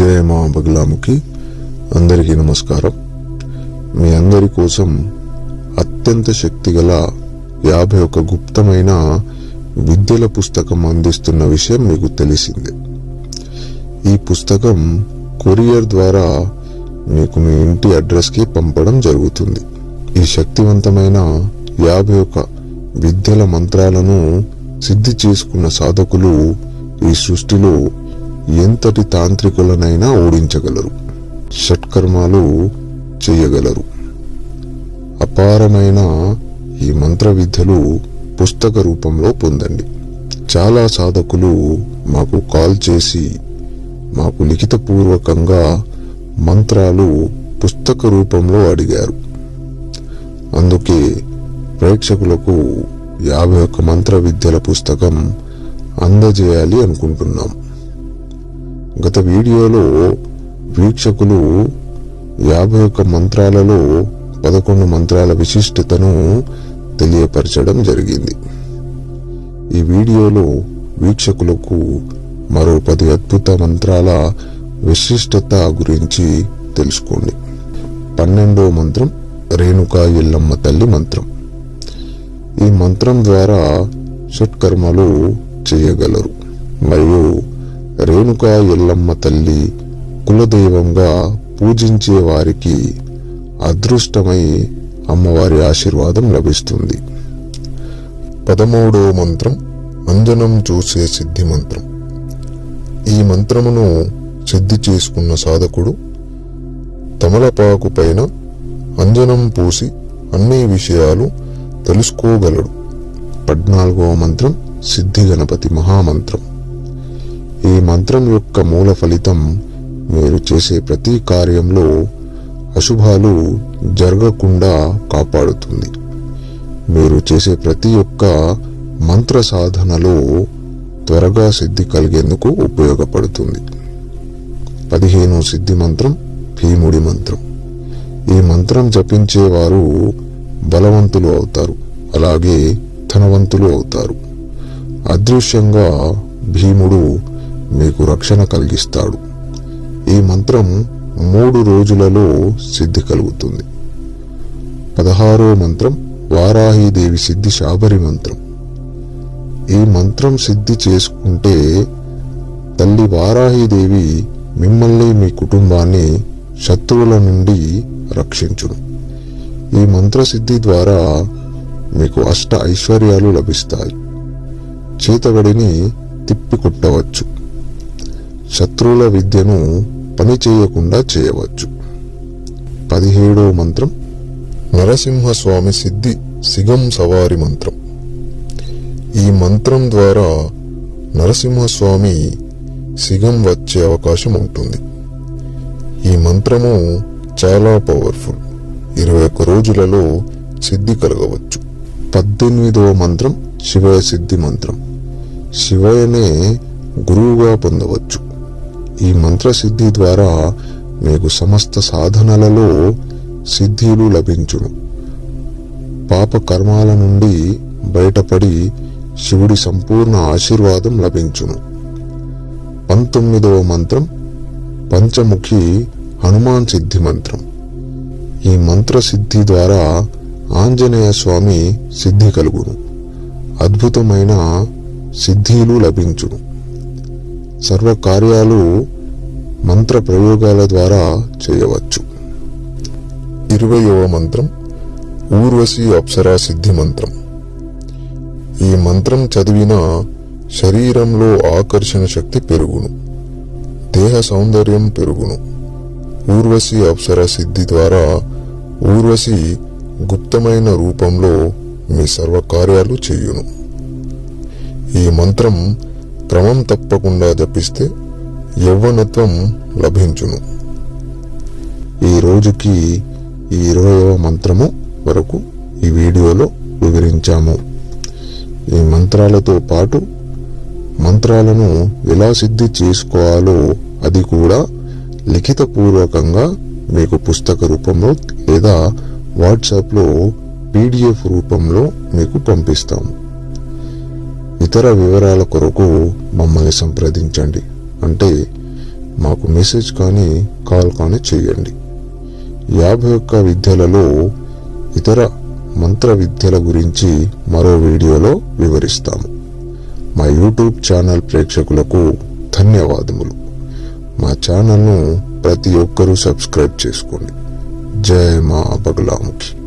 జయ మా బగలాముఖి అందరికీ నమస్కారం. మీ అందరి కోసం అత్యంత శక్తిగల యాభై ఒక గుప్తమైన విద్యల పుస్తకం అందిస్తున్న విషయం మీకు తెలిసిందే. ఈ పుస్తకం కొరియర్ ద్వారా మీకు మీ ఇంటి అడ్రస్కి పంపడం జరుగుతుంది. ఈ శక్తివంతమైన యాభై ఒక విద్యల మంత్రాలను సిద్ధి చేసుకున్న సాధకులు ఈ సృష్టిలో ఎంతటి తాంత్రికులనైనా ఓడించగలరు. షట్కర్మాలు చేయగలరు. అపారమైన ఈ మంత్ర విద్యలు పుస్తక రూపంలో పొందండి. చాలా సాధకులు మాకు కాల్ చేసి మాకు లిఖితపూర్వకంగా మంత్రాలు పుస్తక రూపంలో అడిగారు. అందుకే ప్రేక్షకులకు యాభై ఒక్క మంత్ర విద్యల పుస్తకం అందజేయాలి అనుకుంటున్నాం. గత వీడియోలో వీక్షకులు యాభై ఒక్క మంత్రాలలో పదకొండు మంత్రాల విశిష్టతను తెలియపరచడం జరిగింది. ఈ వీడియోలో వీక్షకులకు మరో పది అద్భుత మంత్రాల విశిష్టత గురించి తెలుసుకోండి. పన్నెండో మంత్రం రేణుకా ఎల్లమ్మ తల్లి మంత్రం. ఈ మంత్రం ద్వారా షట్కర్మలు చేయగలరు. మరియు రేణుకా ఎల్లమ్మ తల్లి కులదైవంగా పూజించే వారికి అదృష్టమై అమ్మవారి ఆశీర్వాదం లభిస్తుంది. పదమూడవ మంత్రం అంజనం చూసే సిద్ధి మంత్రం. ఈ మంత్రమును సిద్ధి చేసుకున్న సాధకుడు తమలపాకు పైన అంజనం పూసి అన్ని విషయాలు తెలుసుకోగలడు. పద్నాలుగవ మంత్రం సిద్ధి గణపతి మహామంత్రం. ఈ మంత్రం యొక్క మూల ఫలితం మీరు చేసే ప్రతి కార్యంలో అశుభాలు జరగకుండా కాపాడుతుంది. మీరు చేసే ప్రతి ఒక్క మంత్ర సాధనలో త్వరగా సిద్ధి కలిగేందుకు ఉపయోగపడుతుంది. పదిహేను సిద్ధి మంత్రం భీముడి మంత్రం. ఈ మంత్రం జపించేవారు బలవంతులు అవుతారు. అలాగే ధనవంతులు అవుతారు. అదృశ్యంగా భీముడు మీకు రక్షణ కలిగిస్తాడు. ఈ మంత్రం మూడు రోజులలో సిద్ధి కలుగుతుంది. పదహారో మంత్రం వారాహీదేవి సిద్ధి శాబరి మంత్రం. ఈ మంత్రం సిద్ధి చేసుకుంటే తల్లి వారాహీదేవి మిమ్మల్ని మీ కుటుంబాన్ని శత్రువుల నుండి రక్షించును. ఈ మంత్ర సిద్ధి ద్వారా మీకు అష్ట ఐశ్వర్యాలు లభిస్తాయి. చేతబడిని తిప్పికొట్టవచ్చు. శత్రువుల విద్యను పని చేయకుండా చేయవచ్చు. పదిహేడో మంత్రం నరసింహస్వామి సిద్ధి సిగం సవారి మంత్రం. ఈ మంత్రం ద్వారా నరసింహస్వామి సిగం వచ్చే అవకాశం ఉంటుంది. ఈ మంత్రము చాలా పవర్ఫుల్ ఇరవై ఒక్క రోజులలో సిద్ధి కలగవచ్చు. పద్దెనిమిదవ మంత్రం శివయ సిద్ధి మంత్రం. శివయనే గురువుగా పొందవచ్చు. ఈ మంత్రసిద్ధి ద్వారా మీకు సమస్త సాధనలలో సిద్ధిలు లభించును. పాప కర్మాల నుండి బయటపడి శివుడి సంపూర్ణ ఆశీర్వాదం లభించును. పంతొమ్మిదవ మంత్రం పంచముఖి హనుమాన్ సిద్ధి మంత్రం. ఈ మంత్ర సిద్ధి ద్వారా ఆంజనేయ స్వామి సిద్ధి కలుగును. అద్భుతమైన సిద్ధిలు లభించును. సర్వ కార్యాలు మంత్ర ప్రయోగాల ద్వారా చేయవచ్చు. ఇరవయవ మంత్రం ఊర్వశి అప్సరా సిద్ధి మంత్రం. ఈ మంత్రం చదివిన శరీరంలో ఆకర్షణ శక్తి పెరుగును. దేహ సౌందర్యం పెరుగును. ఊర్వశి అప్సర సిద్ధి ద్వారా ఊర్వశి గుప్తమైన రూపంలో మీ సర్వకార్యాలు చేయును. ఈ మంత్రం క్రమం తప్పకుండా జపిస్తే యవ్వనత్వం లభించును. ఈ రోజుకి ఈ ఇరవయవ మంత్రము వరకు ఈ వీడియోలో వివరించాము. ఈ మంత్రాలతో పాటు మంత్రాలను ఎలా సిద్ధి చేసుకోవాలో అది కూడా లిఖితపూర్వకంగా మీకు పుస్తక రూపంలో లేదా వాట్సాప్లో పీడిఎఫ్ రూపంలో మీకు పంపిస్తాము. ఇతర వివరాల కొరకు మమ్మల్ని సంప్రదించండి. అంటే మాకు మెసేజ్ కానీ కాల్ కానీ చేయండి. యాభై ఒక్క విద్యలలో ఇతర మంత్ర విద్యల గురించి మరో వీడియోలో వివరిస్తాము. మా యూట్యూబ్ ఛానల్ ప్రేక్షకులకు ధన్యవాదములు. మా ఛానల్ను ప్రతి ఒక్కరూ సబ్స్క్రైబ్ చేసుకోండి. జయ మా బగలాముఖి